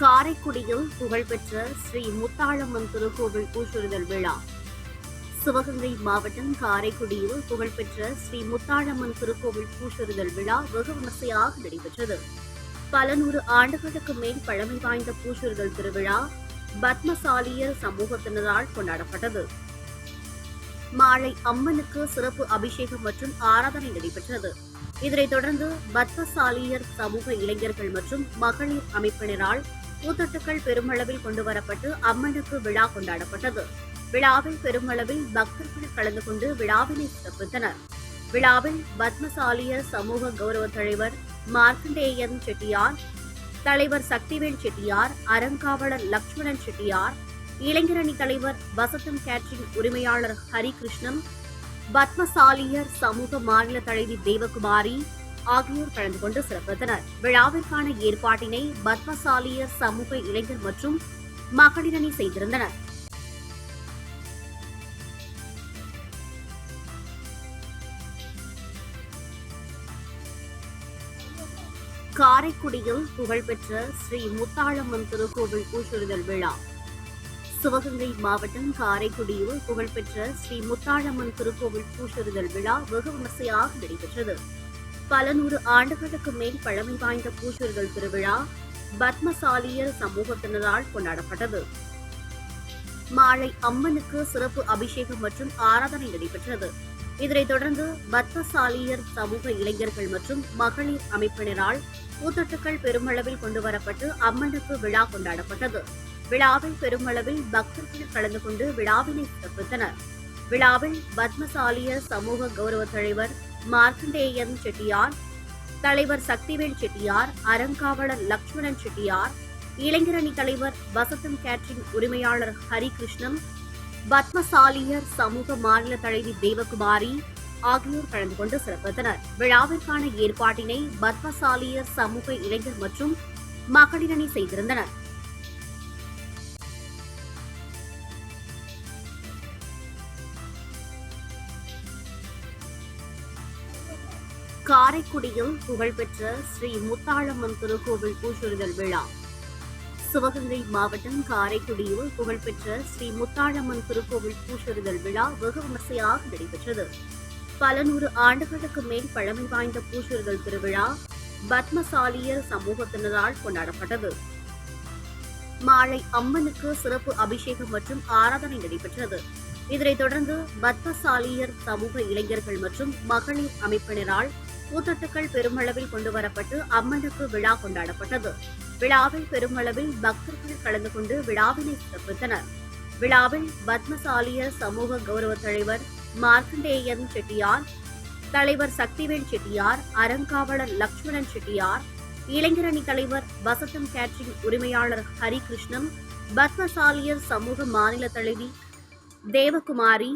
காரைக்குடியில் புகழ்பெற்ற ஸ்ரீ முத்தாளம்மன் திருக்கோவில் பூச்சுறுதல் விழா. சிவகங்கை மாவட்டம் காரைக்குடியில் புகழ்பெற்ற ஸ்ரீ முத்தாளம்மன் திருக்கோவில் பூச்சுறுதல் விழா வெகு விமர்சையாக நடைபெற்றது. பல நூறு ஆண்டுகளுக்கு மேல் பழமை வாய்ந்த பூச்சுறுதல் திருவிழா பத்மசாலியர் சமூகத்தினரால் கொண்டாடப்பட்டது. மாலை அம்மனுக்கு சிறப்பு அபிஷேகம் மற்றும் ஆராதனை நடைபெற்றது. இதனைத் தொடர்ந்து பத்மசாலியர் சமூக இளைஞர்கள் மற்றும் மகளிர் அமைப்பினரால் பூத்தொட்டுக்கள் பெருமளவில் கொண்டுவரப்பட்டு அம்மனுக்கு விழா கொண்டாடப்பட்டது. விழாவில் பெருமளவில் பக்தர்கள் கலந்து கொண்டு விழாவினை சிறப்பித்தனர். விழாவில் பத்மசாலியர் சமூக கௌரவ தலைவர் மார்க்கண்டேயன் செட்டியார் தலைவர் சக்திவேல் செட்டியார் அறங்காவலர் லக்ஷ்மணன் செட்டியார் இளைஞரணி தலைவர் வசந்தம் கேட்ரிங் உரிமையாளர் ஹரிகிருஷ்ணன் பத்மசாலியர் சமூக மாநில தலைவி தேவகுமாரி ஆகியோர் கலந்து கொண்டு சிறப்பித்தனர். விழாவிற்கான ஏற்பாட்டினை பத்மசாலியர் சமூக இளைஞர் மற்றும் மகளிரணி செய்திருந்தனர். காரைக்குடியில் புகழ்பெற்ற ஸ்ரீ முத்தாளம்மன் திருக்கோவில் பூச்சுறுதல் விழா. சிவகங்கை மாவட்டம் காரைக்குடியில் புகழ்பெற்ற ஸ்ரீ முத்தாளம்மன் திருக்கோவில் பூச்சுறுதல் விழா வெகு விமர்சையாக நடைபெற்றது. பல நூறு ஆண்டுகளுக்கு மேல் பழமை வாய்ந்த பூச்சுறுதல் திருவிழா பத்மசாலியர் சமூகத்தினரால் கொண்டாடப்பட்டது. மாலை அம்மனுக்கு சிறப்பு அபிஷேகம் மற்றும் ஆராதனை நடைபெற்றது. இதனைத் தொடர்ந்து பத்மசாலியர் சமூக இளைஞர்கள் மற்றும் மகளிர் அமைப்பினரால் பூத்தொட்டுக்கள் பெருமளவில் கொண்டுவரப்பட்டு அம்மனுக்கு விழா கொண்டாடப்பட்டது. விழாவில் பெருமளவில் பக்தர்கள் கலந்து கொண்டு விழாவினை சிறப்பித்தனர். விழாவில் பத்மசாலியர் சமூக கௌரவ தலைவர் மார்க்கண்டேயன் செட்டியார் தலைவர் சக்திவேல் செட்டியார் அறங்காவலர் லக்ஷ்மணன் செட்டியார் இளைஞரணி தலைவர் வசந்தம் கேட்ரிங் உரிமையாளர் ஹரிகிருஷ்ணன் பத்மசாலியர் சமூக மாநில தலைவி தேவகுமாரி ஆகியோர் கலந்து கொண்டு சிறப்பித்தனர். விழாவிற்கான ஏற்பாட்டினை பத்மசாலியர் சமூக இளைஞர் மற்றும் மகளிரணி செய்திருந்தனர். காரைக்குடியில் புகழ்பெற்ற ஸ்ரீ முத்தாளம்மன் திருக்கோவில் பூச்சுறுதல் விழா. சிவகங்கை மாவட்டம் காரைக்குடியில் புகழ்பெற்ற ஸ்ரீ முத்தாளம்மன் திருக்கோவில் பூச்சுறுதல் விழா வெகு விமர்சையாக நடைபெற்றது. பல நூறு ஆண்டுகளுக்கு மேல் பழமை வாய்ந்த பூசுறுதல் திருவிழா பத்மசாலியர் சமூகத்தினரால் கொண்டாடப்பட்டது. மாலை அம்மனுக்கு சிறப்பு அபிஷேகம் மற்றும் ஆராதனை நடைபெற்றது. இதனைத் தொடர்ந்து பத்மசாலியர் சமூக இளைஞர்கள் மற்றும் மகளிர் அமைப்பினரால் பூத்தொட்டுக்கள் பெருமளவில் கொண்டுவரப்பட்டு அம்மனுக்கு விழா கொண்டாடப்பட்டது. விழாவில் பெருமளவில் பக்தர்கள் கலந்து கொண்டு விழாவினை சிறப்பித்தனர். விழாவில் பத்மசாலியர் சமூக கௌரவ தலைவர் மார்க்கண்டேயன் செட்டியார் தலைவர் சக்திவேல் செட்டியார் அறங்காவலர் லக்ஷ்மணன் செட்டியார் இளைஞரணி தலைவர் வசந்தம் கேட்ரிங் உரிமையாளர் ஹரிகிருஷ்ணன் பத்மசாலியர் சமூக மாநில தலைவி தேவகுமாரி